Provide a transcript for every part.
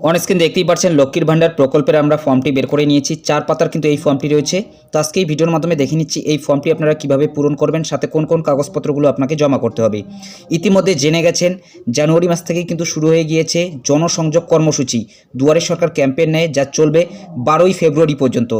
Onscreen দেখতেই পাচ্ছেন লক্ষ্মীর ভাণ্ডার প্রকল্পের আমরা ফর্মটি বের করে নিয়েছি। চার পাতার কিন্তু এই ফর্মটি রয়েছে। তো আজকে এই ভিডিওর মাধ্যমে দেখে নিচ্ছি এই ফর্মটি আপনারা কীভাবে পূরণ করবেন, সাথে কোন কোন কাগজপত্রগুলো আপনাকে জমা করতে হবে। ইতিমধ্যে জেনে গেছেন, জানুয়ারি মাস থেকেই কিন্তু শুরু হয়ে গিয়েছে জনসংযোগ কর্মসূচি। দুয়ারে সরকার ক্যাম্পেইন নেয়, যা চলবে বারোই ফেব্রুয়ারি পর্যন্ত।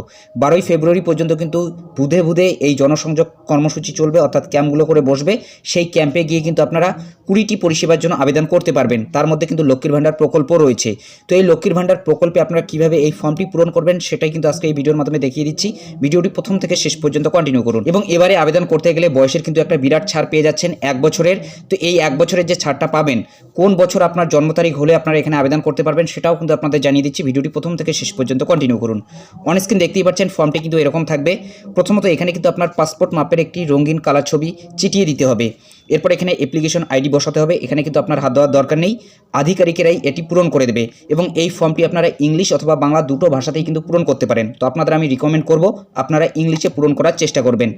বারোই ফেব্রুয়ারি পর্যন্ত কিন্তু বুধে বুধে এই জনসংযোগ কর্মসূচি চলবে, অর্থাৎ ক্যাম্পগুলো করে বসবে। সেই ক্যাম্পে গিয়ে কিন্তু আপনারা কুড়িটি পরিষেবার জন্য আবেদন করতে পারবেন। তার মধ্যে কিন্তু লক্ষ্মীর ভাণ্ডার প্রকল্প রয়েছে। তো এই লক্ষ্মীর ভাণ্ডার প্রকল্পে আপনারা কীভাবে এই ফর্মটি পূরণ করবেন সেটাই কিন্তু আজকে এই ভিডিওর মাধ্যমে দেখিয়ে দিচ্ছি। ভিডিওটি প্রথম থেকে শেষ পর্যন্ত কন্টিনিউ করুন। এবং এবারে আবেদন করতে গেলে বয়সের কিন্তু একটা বিরাট ছাড় পেয়ে যাচ্ছেন এক বছরের। তো এই এক বছরের যে ছাড়টা পাবেন, কোন বছর আপনার জন্ম তারিখ হলে আপনারা এখানে আবেদন করতে পারবেন সেটাও কিন্তু আপনাদের জানিয়ে দিচ্ছি। ভিডিওটি প্রথম থেকে শেষ পর্যন্ত কন্টিনিউ করুন। অনস্ক্রিন দেখতেই পাচ্ছেন ফর্মটি কিন্তু এরকম থাকবে। প্রথমত এখানে কিন্তু আপনার পাসপোর্ট মাপের একটি রঙিন কালার ছবি চিটিয়ে দিতে হবে। এরপর এখানে অ্যাপ্লিকেশন আইডি বসাতে হবে। এখানে কিন্তু আপনার হাত দেওয়ার দরকার নেই। আধিকারিকেরাই এটি পূরণ করে দেবে এবং এই ফর্মটি আপনারা ইংলিশ অথবা বাংলা দুটো ভাষাতেই কিন্তু পূরণ করতে পারেন। তো আপনাদের আমি রিকমেন্ড করব, আপনারা ইংলিশে পূরণ করার চেষ্টা করবেন।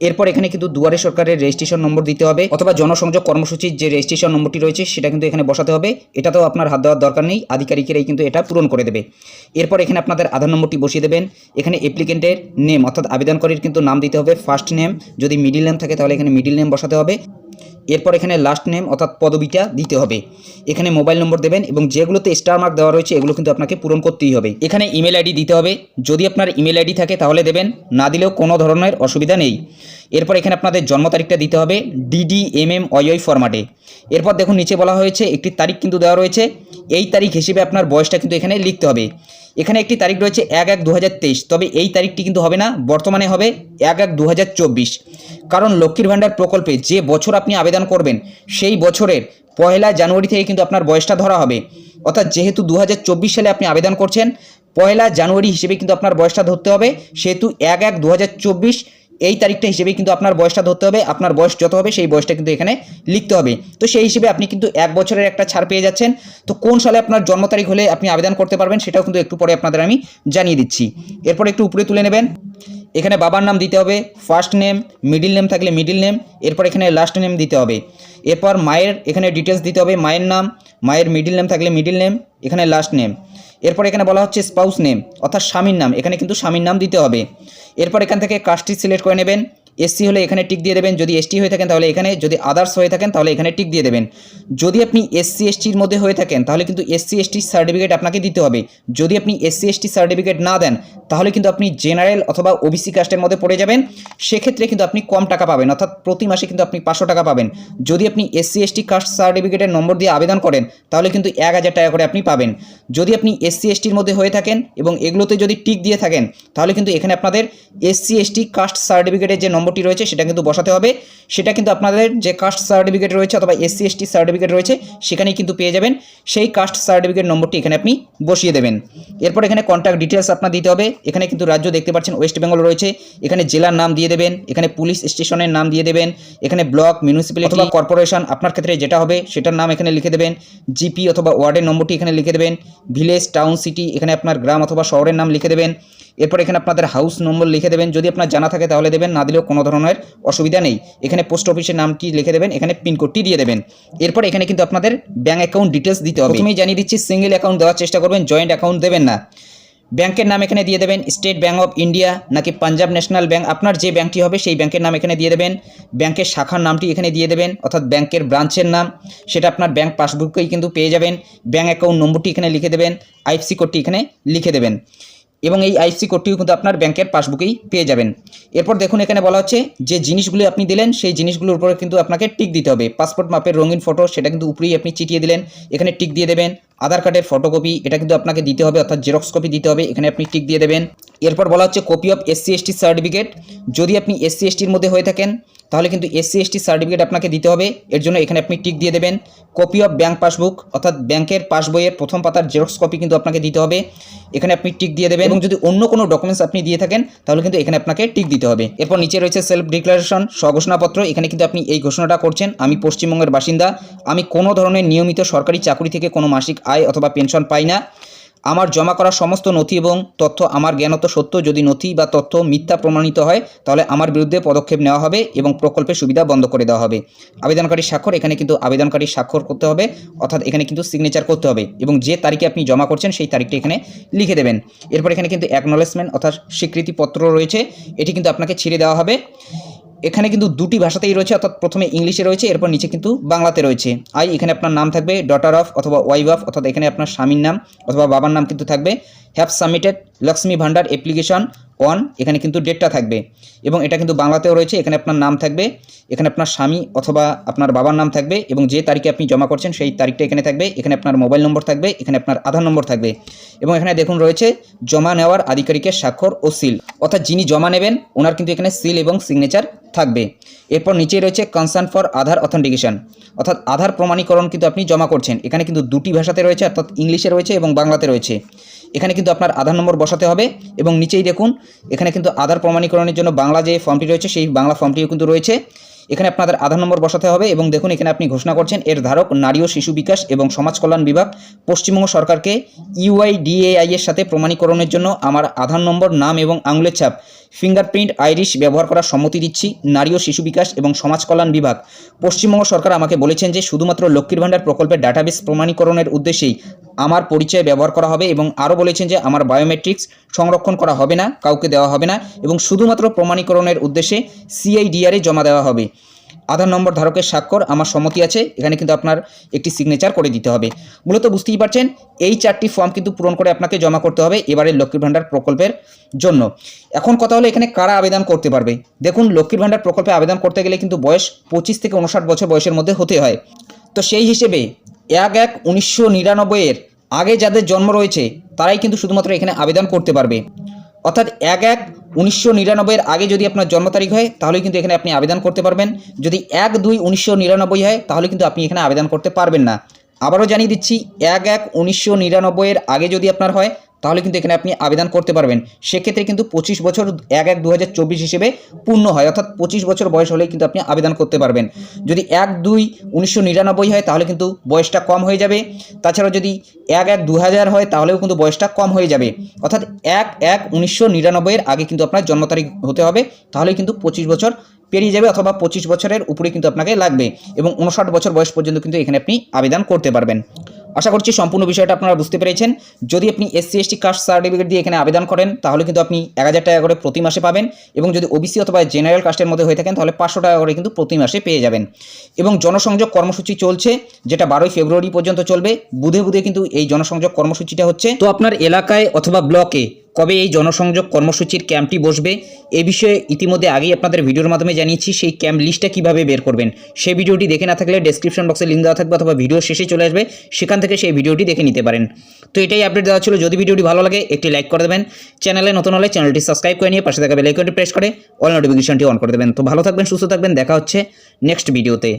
এরপর এখানে কিন্তু দুয়ারে সরকারের রেজিস্ট্রেশন নম্বর দিতে হবে অথবা জনসংযোগ কর্মসূচির যে রেজিস্ট্রেশন নম্বরটি রয়েছে সেটা কিন্তু এখানে বসাতে হবে। এটাতেও আপনার হাত দেওয়ার দরকার নেই। আধিকারিকেরাই কিন্তু এটা পূরণ করে দেবে। এরপর এখানে আপনাদের আধার নম্বরটি বসিয়ে দেবেন। এখানে অ্যাপ্লিকেন্টের নেম অর্থাৎ আবেদনকারীর কিন্তু নাম দিতে হবে। ফার্স্ট নেম যদি মিডিল নেম থাকে তাহলে এখানে মিডিল নেম বসাতে হবে। এরপর এখানে লাস্ট নেম অর্থাৎ পদবিটা দিতে হবে। এখানে মোবাইল নম্বর দেবেন এবং যেগুলোতে স্টার মার্ক দেওয়া রয়েছে, এগুলো কিন্তু আপনাকে পূরণ করতেই হবে। এখানে ইমেল আইডি দিতে হবে। যদি আপনার ইমেল আইডি থাকে, তাহলে দেবেন, না দিলেও কোনো ধরনের অসুবিধা নেই। এরপর এখানে আপনাদের জন্ম তারিখটা দিতে হবে ডিডি এম এম ওই ফরম্যাটে এরপর দেখুন, নিচে বলা হয়েছে, একটি তারিখ কিন্তু দেওয়া রয়েছে। এই তারিখ হিসেবে আপনার বয়সটা কিন্তু এখানে লিখতে হবে। এখানে একটি তারিখ রয়েছে এক এক দু তবে এই তারিখটি কিন্তু হবে না, বর্তমানে হবে এক এক দু কারণ লক্ষ্মীর ভাণ্ডার প্রকল্পে যে বছর আপনি আবেদন করবেন, সেই বছরের পয়লা জানুয়ারি থেকে কিন্তু আপনার বয়সটা ধরা হবে। অর্থাৎ যেহেতু দু হাজার চব্বিশ সালে আপনি আবেদন করছেন, পয়লা জানুয়ারি হিসেবে কিন্তু আপনার বয়সটা ধরতে হবে, সেহেতু এক এক দু এই তারিখটা হিসেবে কিন্তু আপনার বয়সটা ধরতে হবে, আপনার বয়স যত হবে সেই বয়সটা কিন্তু এখানে লিখতে হবে। তো সেই হিসেবে আপনি কিন্তু এক বছরের একটা ছাড় পেয়ে যাচ্ছেন। তো কোন সালে আপনার জন্ম তারিখ হলে আপনি আবেদন করতে পারবেন সেটাও কিন্তু একটু পরে আপনাদের আমি জানিয়ে দিচ্ছি। এরপর একটু উপরে তুলে নেবেন। এখানে বাবার নাম দিতে হবে ফার্স্ট নেম মিডিল নেম থাকলে মিডিল নেম এরপর এখানে লাস্ট নেম দিতে হবে। এরপর মায়ের এখানে ডিটেলস দিতে হবে, মায়ের নাম, মায়ের মিডিল নেম থাকলে মিডিল নেম এখানে লাস্ট নেম এরপর এখানে বলা হচ্ছে স্পাউস নেম অর্থাৎ স্বামীর নাম। এখানে কিন্তু স্বামীর নাম দিতে হবে। এরপর এখান থেকে কাস্টটি সিলেক্ট করে নেবেন। এসসি হলে এখানে টিক দিয়ে দেবেন। যদি এসটি হয়ে থাকেন, তাহলে এখানে। যদি আদার্স হয়ে থাকেন, তাহলে এখানে টিক দিয়ে দেবেন। যদি আপনি এসসি এসটির মধ্যে হয়ে থাকেন, তাহলে কিন্তু এসসি এসটির সার্টিফিকেট আপনাকে দিতে হবে। যদি আপনি এসসি এসটি সার্টিফিকেট না দেন, তাহলে কিন্তু আপনি জেনারেল অথবা ওবিসি কাস্টের মধ্যে পড়ে যাবেন। সেক্ষেত্রে কিন্তু আপনি কম টাকা পাবেন, অর্থাৎ প্রতি মাসে কিন্তু আপনি পাঁচশো টাকা পাবেন। যদি আপনি এসসি এসটি কাস্ট সার্টিফিকেটের নম্বর দিয়ে আবেদন করেন, তাহলে কিন্তু এক হাজার টাকা করে আপনি পাবেন। যদি আপনি এসসি এসটির মধ্যে হয়ে থাকেন এবং এগুলোতে যদি টিক দিয়ে থাকেন, তাহলে কিন্তু এখানে আপনাদের এসসি এসটি কাস্ট সার্টিফিকেটের যে নম্বরটি রয়েছে সেটা কিন্তু বসাতে হবে। সেটা কিন্তু আপনাদের যে কাস্ট সার্টিফিকেট রয়েছে অথবা এসসি এসটি সার্টিফিকেট রয়েছে সেখানেই কিন্তু পেয়ে যাবেন। সেই কাস্ট সার্টিফিকেট নম্বরটি এখানে আপনি বসিয়ে দেবেন। এরপর এখানে কন্ট্যাক্ট ডিটেলস আপনার দিতে হবে। এখানে কিন্তু রাজ্য দেখতে পাচ্ছেন ওয়েস্ট বেঙ্গল রয়েছে। এখানে জেলার নাম দিয়ে দেবেন এখানে পুলিশ স্টেশনের নাম দিয়ে দেবেন এখানে ব্লক মিউনিসিপ্যালিটি অথবা কর্পোরেশন আপনার ক্ষেত্রে যেটা হবে সেটার নাম এখানে লিখে দেবেন। জিপি অথবা ওয়ার্ডের নম্বরটি এখানে লিখে দেবেন। ভিলেজ টাউন সিটি এখানে আপনার গ্রাম অথবা শহরের নাম লিখে দেবেন। এরপর এখানে আপনাদের হাউস নম্বর লিখে দেবেন। যদি আপনার জানা থাকে তাহলে দেবেন, না দিলেও কোনো ধরনের অসুবিধা নেই। এখানে পোস্ট অফিসের নামটি লিখে দেবেন, এখানে পিনকোডটি দিয়ে দেবেন। এরপর এখানে কিন্তু আপনাদের ব্যাঙ্ক অ্যাকাউন্ট ডিটেলস দিতে হবে। প্রথমেই জানিয়ে দিচ্ছি সিঙ্গেল অ্যাকাউন্ট দেওয়ার চেষ্টা করবেন জয়েন্ট অ্যাকাউন্ট দেবেন না। ব্যাংকের নাম এখানে দিয়ে দেবেন স্টেট ব্যাঙ্ক অফ ইন্ডিয়া নাকি পাঞ্জাব ন্যাশনাল ব্যাঙ্ক আপনার যে ব্যাঙ্কটি হবে সেই ব্যাংকের নাম এখানে দিয়ে দেবেন। ব্যাংকের শাখার নামটি এখানে দিয়ে দেবেন, অর্থাৎ ব্যাংকের ব্রাঞ্চের নাম। সেটা আপনার ব্যাংক পাসবুকেই কিন্তু পেয়ে যাবেন। ব্যাঙ্ক অ্যাকাউন্ট নম্বরটি এখানে লিখে দেবেন আইএফসি কোডটি এখানে লিখে দেবেন। এবং এই আইসি কোডটিও কিন্তু আপনার ব্যাংকের পাসবুকেই পেয়ে যাবেন। এরপর দেখুন, এখানে বলা হচ্ছে যে জিনিসগুলি আপনি দিলেন, সেই জিনিসগুলোর উপরে কিন্তু আপনাকে টিক দিতে হবে। পাসপোর্ট মাপের রঙিন ফটো সেটা কিন্তু উপরেই আপনি চিটিয়ে দিলেন। এখানে টিক দিয়ে দেবেন। আধার কার্ডের ফটোকপি এটা কিন্তু আপনাকে দিতে হবে, অর্থাৎ জেরক্স কপি দিতে হবে, এখানে আপনি টিক দিয়ে দেবেন। এরপর বলা হচ্ছে copy of SC ST certificate যদি আপনি এসসি এসটির মধ্যে হয়ে থাকেন, তাহলে কিন্তু এসসি এসটি সার্টিফিকেট আপনাকে দিতে হবে। এর জন্য এখানে আপনি টিক দিয়ে দেবেন। কপি অফ ব্যাঙ্ক পাসবুক অর্থাৎ ব্যাংকের পাসবইয়ের প্রথম পাতার জেরক্স কপি কিন্তু আপনাকে দিতে হবে। এখানে আপনি টিক দিয়ে দেবেন। এবং যদি অন্য কোনো ডকুমেন্টস আপনি দিয়ে থাকেন, তাহলে কিন্তু এখানে আপনাকে টিক দিতে হবে। এরপর নিচে রয়েছে সেলফ ডিক্লারেশন স্বঘোষণাপত্র। এখানে কিন্তু আপনি এই ঘোষণাটা করছেন। আমি পশ্চিমবঙ্গের বাসিন্দা। আমি কোনো ধরনের নিয়মিত সরকারি চাকরি থেকে কোনো মাসিক আয় অথবা পেনশন পাই না। আমার জমা করা সমস্ত নথি এবং তথ্য আমার জ্ঞানত সত্য। যদি নথি বা তথ্য মিথ্যা প্রমাণিত হয়, তাহলে আমার বিরুদ্ধে পদক্ষেপ নেওয়া হবে এবং প্রকল্পের সুবিধা বন্ধ করে দেওয়া হবে। আবেদনকারী স্বাক্ষর, এখানে কিন্তু আবেদনকারী স্বাক্ষর করতে হবে, অর্থাৎ এখানে কিন্তু সিগনেচার করতে হবে এবং যে তারিখে আপনি জমা করছেন, সেই তারিখটি এখানে লিখে দেবেন। এরপর এখানে কিন্তু অ্যাকনোলেজমেন্ট অর্থাৎ স্বীকৃতিপত্র রয়েছে, এটি কিন্তু আপনাকে ছিঁড়ে দেওয়া হবে। এখানে কিন্তু দুটি ভাষাতেই রয়েছে, অর্থাৎ প্রথমে ইংলিশে রয়েছে, এরপর নিচে কিন্তু বাংলাতে রয়েছে। আই, এখানে আপনার নাম থাকবে ডটার অফ অথবা ওয়াইফ অফ অর্থাৎ এখানে আপনার স্বামীর নাম অথবা বাবার নাম কিন্তু থাকবে। Have submitted Lakshmi Bhandar application on এখানে কিন্তু ডেটটা থাকবে। এবং এটা কিন্তু বাংলাতেও রয়েছে, এখানে আপনার নাম থাকবে, এখানে আপনার স্বামী অথবা আপনার বাবার নাম থাকবে, এবং যে তারিখে আপনি জমা করছেন সেই তারিখটা এখানে থাকবে, এখানে আপনার মোবাইল নম্বর থাকবে, এখানে আপনার আধার নম্বর থাকবে। এবং এখানে দেখুন রয়েছে, জমা নেওয়ার আধিকারিকের স্বাক্ষর ও সিল অর্থাৎ যিনি জমা নেবেন, ওনার কিন্তু এখানে সিল এবং সিগনেচার থাকবে। এরপর নিচে রয়েছে কনসার্ন ফর আধার অথেন্টিকেশন অর্থাৎ আধার প্রমাণীকরণ কিন্তু আপনি জমা করছেন। এখানে কিন্তু দুটি ভাষাতে রয়েছে, অর্থাৎ ইংলিশে রয়েছে এবং বাংলাতে রয়েছে। এখানে কিন্তু আপনার আধার নম্বর বসাতে হবে এবং নিচেই দেখুন, এখানে কিন্তু আধার প্রমাণীকরণের জন্য বাংলা যে ফর্মটি রয়েছে, সেই বাংলা ফর্মটিও কিন্তু রয়েছে। এখানে আপনাদের আধার নম্বর বসাতে হবে এবং দেখুন এখানে আপনি ঘোষণা করছেন এর ধারক নারী ও শিশু বিকাশ এবং সমাজ কল্যাণ বিভাগ। পশ্চিমবঙ্গ সরকারকে ইউআইডিএআই এর সাথে প্রমাণীকরণের জন্য আমার আধার নম্বর, নাম এবং আঙুলের ছাপ, ফিঙ্গারপ্রিন্ট, আইরিশ ব্যবহার করার সম্মতি দিচ্ছি নারী ও শিশু বিকাশ এবং সমাজ কল্যাণ বিভাগ। পশ্চিমবঙ্গ সরকার আমাকে বলেছেন যে শুধুমাত্র লক্ষ্মীর ভাণ্ডার প্রকল্পের ডাটাবেস প্রমাণীকরণের উদ্দেশ্যেই আমার পরিচয় ব্যবহার করা হবে এবং আরও বলেছেন যে আমার বায়োমেট্রিক্স সংরক্ষণ করা হবে না, কাউকে দেওয়া হবে না এবং শুধুমাত্র প্রমাণীকরণের উদ্দেশ্যে সিআইডিআরে জমা দেওয়া হবে। আধার নম্বর ধারকের স্বাক্ষর আমার সম্মতি আছে, এখানে কিন্তু আপনার একটি সিগনেচার করে দিতে হবে। মূলত বুঝতেই পারছেন, এই চারটি ফর্ম কিন্তু পূরণ করে আপনাকে জমা করতে হবে এবারে লক্ষ্মীর ভাণ্ডার প্রকল্পের জন্য। এখন কথা হলো এখানে কারা আবেদন করতে পারবে? দেখুন, লক্ষ্মীর ভাণ্ডার প্রকল্পে আবেদন করতে গেলে কিন্তু বয়স পঁচিশ থেকে উনষাট বছর বয়সের মধ্যে হতে হয়। তো সেই হিসেবে এক এক উনিশশো নিরানব্বইয়ের আগে যাদের জন্ম রয়েছে, তারাই কিন্তু শুধুমাত্র এখানে আবেদন করতে পারবে। অর্থাৎ এক এক উনিশশো নিরানব্বইয়ের আগে যদি আপনার জন্ম তারিখ হয় তাহলে কিন্তু এখানে আপনি আবেদন করতে পারবেন। যদি এক দুই উনিশশো নিরানব্বই হয়, তাহলে কিন্তু আপনি এখানে আবেদন করতে পারবেন না। আবারও জানিয়ে দিচ্ছি, এক এক উনিশশো নিরানব্বইয়ের আগে যদি আপনার হয় তাহলে কিন্তু এখানে আপনি আবেদন করতে পারবেন। সেক্ষেত্রে কিন্তু পঁচিশ বছর এক এক দু হিসেবে পূর্ণ হয়। অর্থাৎ পঁচিশ বছর বয়স হলেই কিন্তু আপনি আবেদন করতে পারবেন। যদি এক দুই উনিশশো হয়, তাহলে কিন্তু বয়সটা কম হয়ে যাবে। তাছাড়া যদি এক এক দু হয়, তাহলেও কিন্তু বয়সটা কম হয়ে যাবে। অর্থাৎ এক এক উনিশশো নিরানব্বইয়ের আগে কিন্তু আপনার জন্ম তারিখ হতে হবে। তাহলে কিন্তু পঁচিশ বছর পেরিয়ে যাবে অথবা পঁচিশ বছরের উপরে কিন্তু আপনাকে লাগবে। এবং উনষাট বছর বয়স পর্যন্ত কিন্তু এখানে আপনি আবেদন করতে পারবেন। আশা করছি সম্পূর্ণ বিষয়টা আপনারা বুঝতে পেরেছেন। যদি আপনি এসসি এসটি কাস্ট সার্টিফিকেট দিয়ে এখানে আবেদন করেন, তাহলে কিন্তু আপনি এক হাজার টাকা করে প্রতি মাসে পাবেন এবং যদি ওবিসি অথবা জেনারেল কাস্টের মধ্যে হয়ে থাকেন, তাহলে পাঁচশো টাকা করে কিন্তু প্রতি মাসে পেয়ে যাবেন। এবং জনসংযোগ কর্মসূচি চলছে, যেটা বারোই ফেব্রুয়ারি পর্যন্ত চলবে। বুধে বুধে কিন্তু এই জনসংযোগ কর্মসূচিটা হচ্ছে। তো আপনার এলাকায় অথবা ব্লকে কবে এই জনসংযোগ কর্মসূচির ক্যাম্পটি বসবে? এ বিষয়ে ইতিমধ্যে আগেই আপনাদের ভিডিওর মাধ্যমে জানিয়েছি, সেই ক্যাম্প লিস্টটা কীভাবে বের করবেন? সেই ভিডিওটি দেখে না থাকলে ডেসক্রিপশন বক্সে লিঙ্ক দেওয়া থাকবে অথবা ভিডিও শেষে চলে আসবে, সেখান থেকে সেই ভিডিওটি দেখে নিতে পারেন। তো এটাই আপডেট দেওয়া ছিল। যদি ভিডিওটি ভালো লাগে, একটি লাইক করে দেবেন। চ্যানেলে নতুন হলে চ্যানেলটি সাবস্ক্রাইব করে নিয়ে পাশে থাকা বেল আইকনটি প্রেস করে অল নোটিফিকেশনটি অন করে দেবেন। তো ভালো থাকবেন, সুস্থ থাকবেন, দেখা হচ্ছে নেক্সট ভিডিওতে